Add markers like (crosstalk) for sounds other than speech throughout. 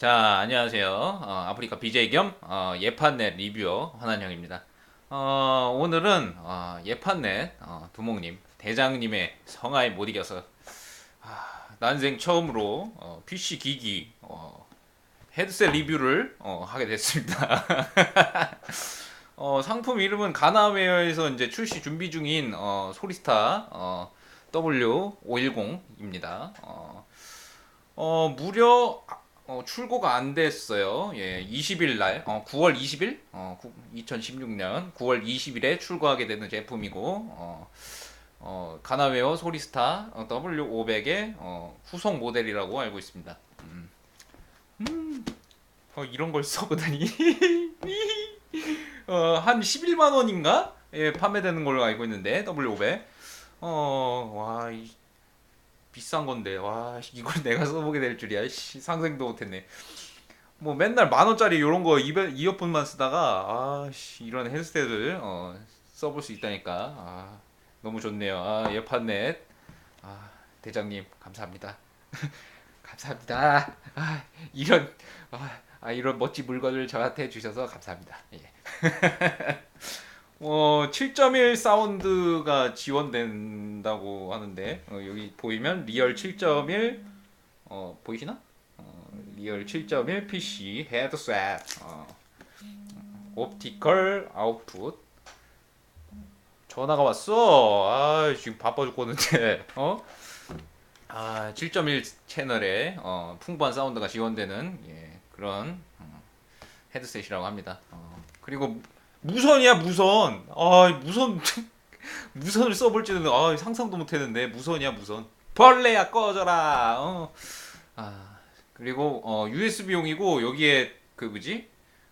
자, 안녕하세요. 어, 아프리카 BJ 겸 어, 예판넷 리뷰어 환한형입니다. 어, 오늘은 어, 예판넷 어, 두목님, 대장님의 성화에 못 이겨서 아, 난생 처음으로 어, PC 기기 어, 헤드셋 리뷰를 어, 하게 됐습니다. (laughs) 어, 상품 이름은 가나웨어에서 이제 출시 준비 중인 어, 소리스타 어, W510입니다. 어, 어, 무려 어, 출고가 안 됐어요. 예, 20일 날, 어, 9월 20일, 어, 2016년 9월 20일에 출고하게 되는 제품이고, 어, 어, 가나웨어 소리스타 어, W500의 어, 후속 모델이라고 알고 있습니다. 음, 음, 어, 이런 걸 써보다니. (laughs) 어, 한 11만 원인가? 예, 판매되는 걸로 알고 있는데 W500. 어, 와, 이, 비싼 건데. 와 (laughs) 이걸 내가 써보게 될 줄이야. 씨, 상생도 못했네. 뭐 맨날 만 원짜리 이런 거 이어, 이어 폰만 쓰다가 아 씨 이런 헤드셋을 어, 써볼 수 있다니까. 아 너무 좋네요. 아 예판넷. 아 대장님 감사합니다. (laughs) 감사합니다. 아 이런 아, 아, 이런 멋진 물건을 저한테 주셔서 감사합니다. 예. (laughs) 어, 7.1 사운드가 지원된다고 하는데 어, 여기 보이면 리얼 7.1 어, 보이시나? 어, 리얼 7.1 PC 헤드셋 어, 옵티컬 아웃풋 전화가 왔어. 아 지금 바빠 죽겠는데 어? 아 7.1 채널에 어, 풍부한 사운드가 지원되는 예, 그런 어, 헤드셋이라고 합니다. 어, 그리고 무선이야 무선. 아 무선 (laughs) 무선을 써볼 줄은 아, 상상도 못했는데 무선이야 무선. 벌레야 꺼져라. 어. 아 그리고 어, USB용이고 여기에 그 뭐지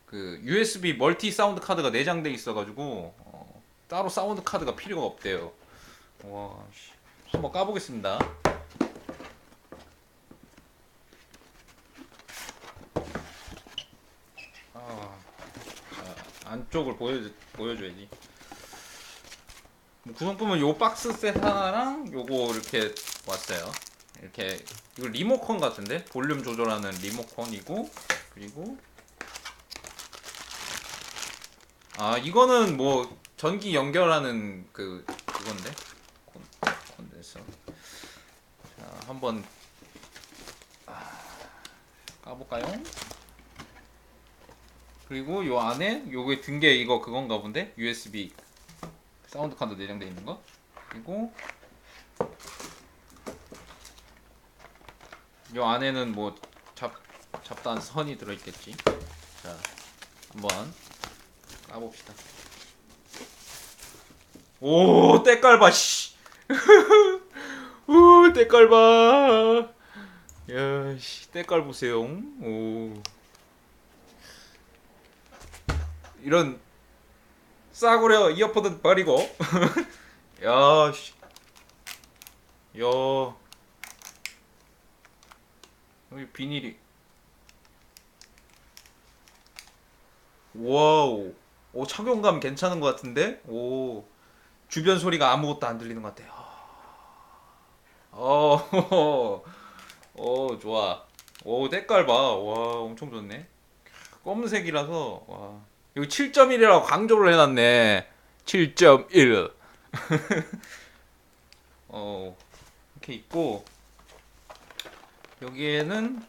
그 USB 멀티 사운드 카드가 내장돼 있어가지고 어, 따로 사운드 카드가 필요가 없대요. 와 씨. 한번 까보겠습니다. 안쪽을 보여 보여줘야지. 뭐 구성품은 요 박스 셋 하나랑 요거 이렇게 왔어요. 이렇게 이거 리모컨 같은데 볼륨 조절하는 리모컨이고 그리고 아 이거는 뭐 전기 연결하는 그 그건데 콘, 콘덴서. 자 한번 아, 까볼까요? 그리고 요 안에 요게 든 게 이거 그건가 본데? USB 사운드 카드 내장돼 있는 거. 그리고 요 안에는 뭐 잡, 잡다한 선이 들어있겠지. 자 한번 까봅시다. 오 때깔 봐씨. 오 (laughs) 때깔 봐. 야씨. 때깔 보세요. 오 이런 싸구려 이어폰은 버리고. (laughs) 야 씨. 야. 여기 비닐이. 와우. 오 착용감 괜찮은 것 같은데? 오. 주변 소리가 아무것도 안 들리는 것 같아요 어, 오 (laughs) 좋아. 오 때깔 봐와 엄청 좋네. 검은색이라서. 와 여기 7.1이라고 강조를 해놨네. 7.1. (laughs) 어, 이렇게 있고, 여기에는,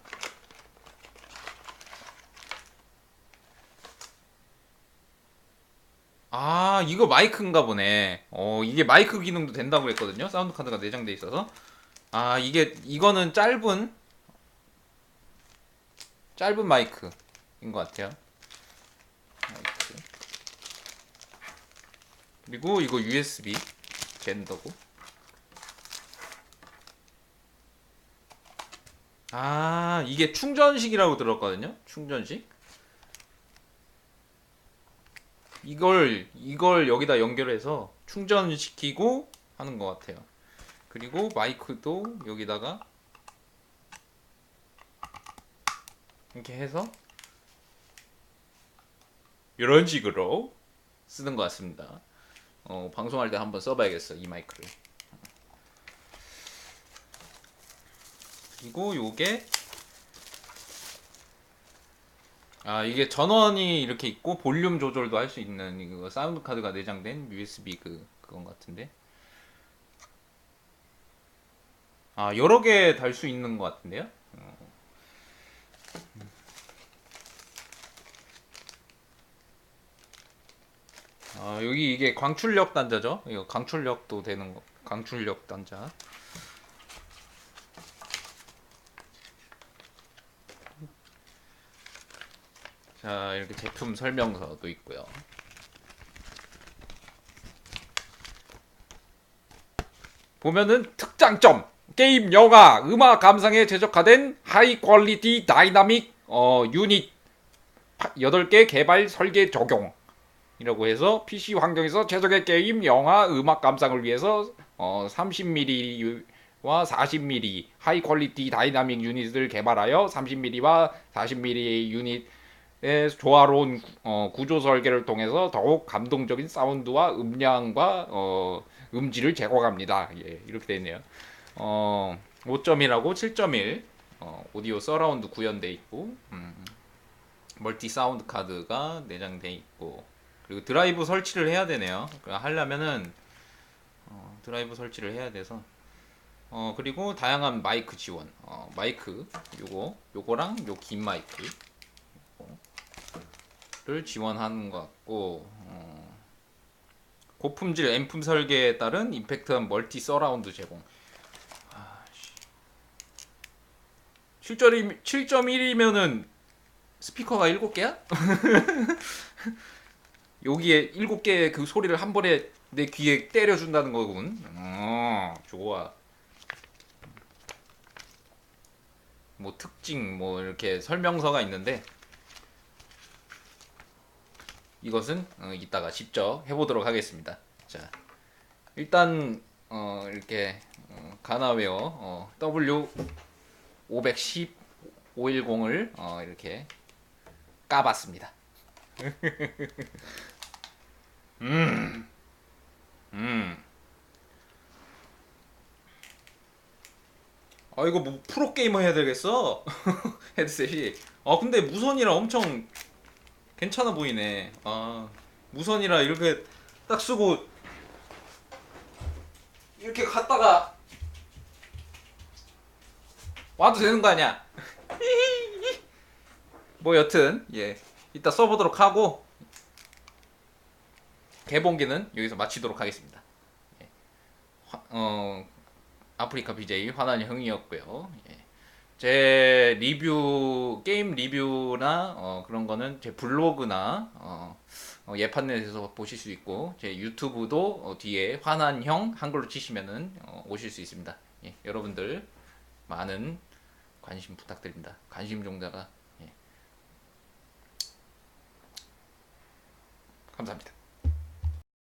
아, 이거 마이크인가 보네. 어, 이게 마이크 기능도 된다고 했거든요. 사운드 카드가 내장돼 있어서. 아, 이게, 이거는 짧은, 짧은 마이크인 것 같아요. 마이크. 그리고 이거 USB 젠더고. 아 이게 충전식이라고 들었거든요? 충전식? 이걸 이걸 여기다 연결해서 충전시키고 하는 것 같아요. 그리고 마이크도 여기다가 이렇게 해서 이런 식으로 쓰는 것 같습니다. 어, 방송할 때 한번 써봐야겠어 이 마이크를. 그리고 요게 아 이게 전원이 이렇게 있고 볼륨 조절도 할 수 있는 이거 사운드 카드가 내장된 USB 그 그건 같은데. 아 여러 개 달 수 있는 것 같은데요? 어. 아 여기 이게 광출력 단자죠? 이거 강출력도 되는 거. 강출력 단자. 자 이렇게 제품 설명서도 있고요. 보면은 특장점 게임 영화 음악 감상에 최적화된 하이 퀄리티 다이나믹 어 유닛 8개 개발 설계 적용 이라고 해서 PC 환경에서 최적의 게임 영화 음악 감상을 위해서 어 30mm와 40mm 하이 퀄리티 다이나믹 유닛을 개발하여 30mm와 40mm 유닛의 조화로운 어, 구조 설계를 통해서 더욱 감동적인 사운드와 음량과 어, 음질을 제공합니다. 예, 이렇게 되어 있네요. 어, 5.1하고 7.1 어, 오디오 서라운드 구현돼 있고 음, 멀티 사운드 카드가 내장돼 있고 그리고 드라이브 설치를 해야 되네요. 그 하려면은 어, 드라이브 설치를 해야 돼서 어 그리고 다양한 마이크 지원 어, 마이크 요거 요거랑 요 긴 마이크 를 지원하는 것 같고 어, 고품질 앰프 설계에 따른 임팩트한 멀티 서라운드 제공. 아씨. 7.1 7.1이면은 스피커가 7개야? (laughs) 여기에 7개의 그 소리를 한 번에 내 귀에 때려준다는 거군. 어, 좋아. 뭐 특징 뭐 이렇게 설명서가 있는데 이것은 어, 이따가 직접 해보도록 하겠습니다. 자, 일단 어, 이렇게 어, 가나웨어 어, W 510 510을 어, 이렇게 까봤습니다. 음, 음. 아 이거 뭐 프로 게이머 해야 되겠어 (laughs) 헤드셋이. 아 근데 무선이라 엄청 괜찮아 보이네. 아 무선이라 이렇게 딱 쓰고 이렇게 갔다가 와도 되는 거 아니야? (laughs) 뭐 여튼 예 이따 써보도록 하고 개봉기는 여기서 마치도록 하겠습니다. 예. 화- 어 아프리카 BJ 화난 형이었고요. 예. 제 리뷰 게임 리뷰나 어, 그런 거는 제 블로그나 어, 어, 예판넷에서 보실 수 있고 제 유튜브도 어, 뒤에 화난 형 한글로 치시면은 어, 오실 수 있습니다. 예, 여러분들 많은 관심 부탁드립니다. 관심 종자가 감사합니다.